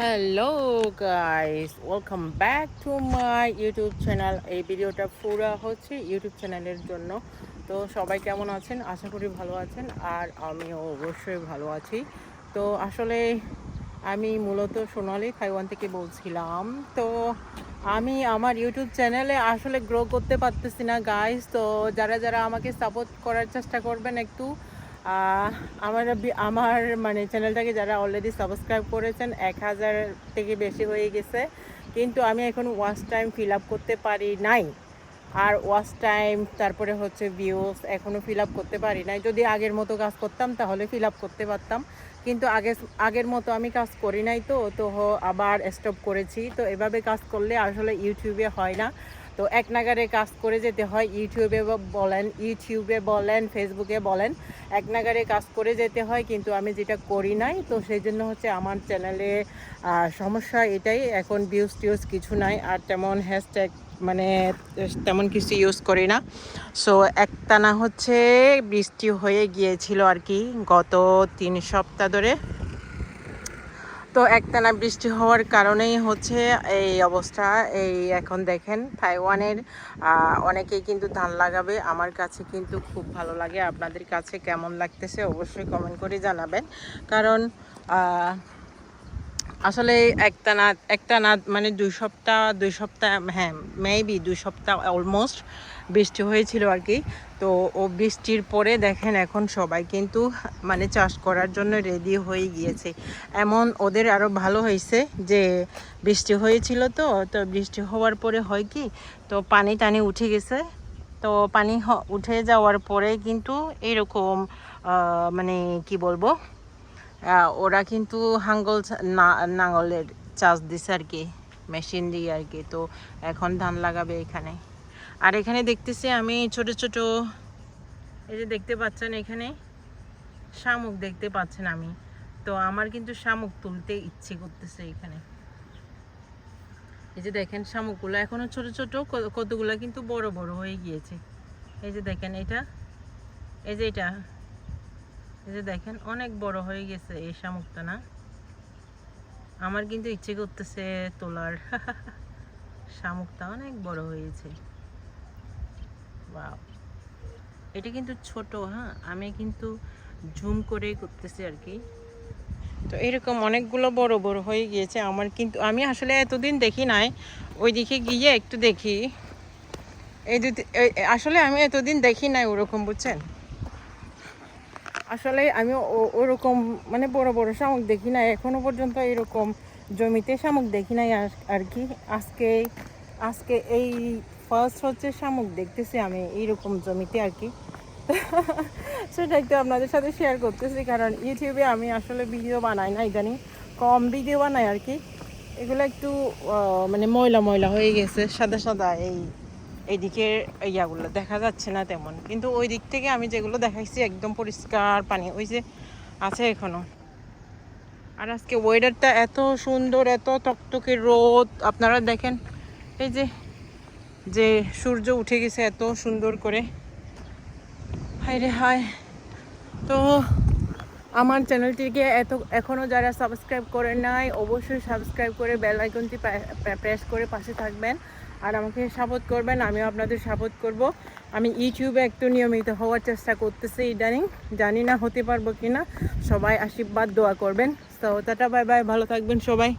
Hello guys welcome back to my YouTube channel এই ভিডিওটা পুরো হচ্ছে ইউটিউব চ্যানেলের জন্য। তো সবাই কেমন আছেন? আশা করি ভালো আছেন, আর আমিও অবশ্যই ভালো আছি। তো আসলে আমি মূলত সোনালি তাইওয়ান থেকে বলছিলাম। তো আমি আমার ইউটিউব চ্যানেলে আসলে গ্রো করতে পারতেছি না গাইস তো যারা যারা আমাকে সাপোর্ট করার চেষ্টা করবেন একটু আমার আমার মানে চ্যানেলটাকে যারা অলরেডি সাবস্ক্রাইব করেছেন, এক হাজার থেকে বেশি হয়ে গেছে। কিন্তু আমি এখন ওয়াচ টাইম ফিল আপ করতে পারি নাই। আর ওয়াচ টাইম তারপরে হচ্ছে ভিউস এখনও ফিল আপ করতে পারি নাই। যদি আগের মতো কাজ করতাম, তাহলে ফিল আপ করতে পারতাম। কিন্তু আগে, আগের মতো আমি কাজ করি নাই তো তো আবার স্টপ করেছি। তো এভাবে কাজ করলে আসলে ইউটিউবে হয় না। তো এক নাগারে কাজ করে যেতে হয়, ইউটিউবে বলেন ইউটিউবে বলেন, ফেসবুকে বলেন, এক নাগারে কাজ করে যেতে হয়, কিন্তু আমি যেটা করি নাই। তো সেই জন্য হচ্ছে আমার চ্যানেলে সমস্যা এটাই, এখন ভিউজ টিউজ কিছু নাই, আর তেমন হ্যাশট্যাগ মানে তেমন কিছু ইউজ করি না। সো একটানা হচ্ছে বৃষ্টি হয়ে গিয়েছিল আর কি, গত তিন সপ্তাহ ধরে। তো একটানা বৃষ্টি হওয়ার কারণেই হচ্ছে এই অবস্থা। এই এখন দেখেন তাইওয়ানের অনেকেই কিন্তু ধান লাগাবে। আমার কাছে কিন্তু খুব ভালো লাগে। আপনাদের কাছে কেমন লাগতেছে অবশ্যই কমেন্ট করে জানাবেন। কারণ আসলে একটা না একটা না মানে দুই সপ্তাহ দুই সপ্তাহ হ্যাঁ মেবি দুই সপ্তাহ অলমোস্ট বৃষ্টি হয়েছিল আর কি। তো ও বৃষ্টির পরে দেখেন এখন সবাই কিন্তু মানে চাষ করার জন্য রেডি হয়ে গিয়েছে। এমন ওদের আরও ভালো হয়েছে যে বৃষ্টি হয়েছিল তো তো বৃষ্টি হওয়ার পরে হয় কি, তো পানি টানি উঠে গেছে। তো পানি উঠে যাওয়ার পরে কিন্তু এরকম মানে কি বলব ওরা কিন্তু হাঙ্গল নাঙলের চাষ দিছে আর কি, মেশিন দিয়ে আর কি, তো এখন ধান লাগাবে এখানে। আর এখানে দেখতেছি আমি ছোট ছোট, এই যে দেখতে পাচ্ছেন এখানে, শামুক দেখতে পাচ্ছেন আমি। তো আমার কিন্তু শামুক তুলতে ইচ্ছে করতেছে এখানে। এই যে দেখেন শামুকগুলো, এখনও ছোট ছোট কতগুলো কিন্তু বড় বড় হয়ে গিয়েছে। এই যে দেখেন এটা, এই যে এটা যে দেখেন, অনেক বড় হয়ে গেছে এই শামুকটা না? আমার কিন্তু ইচ্ছে করতেছে তোলার। শামুকটা অনেক বড় হয়েছে. এটা কিন্তু ছোট হ্যাঁ? আমি কিন্তু জুম করে করতেছি আর কি। তো এরকম অনেকগুলো বড় বড় হয়ে গিয়েছে। আমার কিন্তু আমি আসলে এতদিন দেখি নাই। ওই দিকে গিয়ে একটু দেখি। এই দুটি আসলে আমি এতদিন দেখি নাই ওরকম, বুঝছেন? আসলে আমি ওরকম মানে বড় বড় শামুক দেখি নাই, এখনও পর্যন্ত এরকম জমিতে শামুক দেখি নাই আর কি। আজকে আজকে এই ফার্স্ট হচ্ছে শামুক দেখতেছি আমি, এইরকম জমিতে আর কি। সেটা একটু আপনাদের সাথে শেয়ার করতেছি, কারণ ইউটিউবে আমি আসলে ভিডিও বানাই না ইদানিং, কম ভিডিও বানাই আর কি। এগুলো একটু মানে ময়লা ময়লা হয়ে গেছে, সাদা সাদা এই এইদিকের ইয়াগুলো, দেখা যাচ্ছে না তেমন। কিন্তু ওই দিক থেকে আমি যেগুলো দেখাইছি একদম পরিষ্কার পানি, ওই যে আছে এখনও। আর আজকে ওয়েদারটা এত সুন্দর, এত টকটকে রোদ। আপনারা দেখেন, এই যে যে সূর্য উঠে গেছে এত সুন্দর করে। হায় রে হায়। তো আমার চ্যানেলটিকে এত এখনও যারা সাবস্ক্রাইব করে নাই, অবশ্যই সাবস্ক্রাইব করে বেল আইকনটি প্রেস করে পাশে থাকবেন। আর আমাকে সাপোর্ট করবেন, আমিও আপনাদের সাপোর্ট করব। আমি ইউটিউবে একটু নিয়মিত হওয়ার চেষ্টা করতেছি, ইদানিং জানি না হতে পারব কিনা। সবাই আশীর্বাদ, দোয়া করবেন। তো টাটা বাই বাই ভালো থাকবেন সবাই।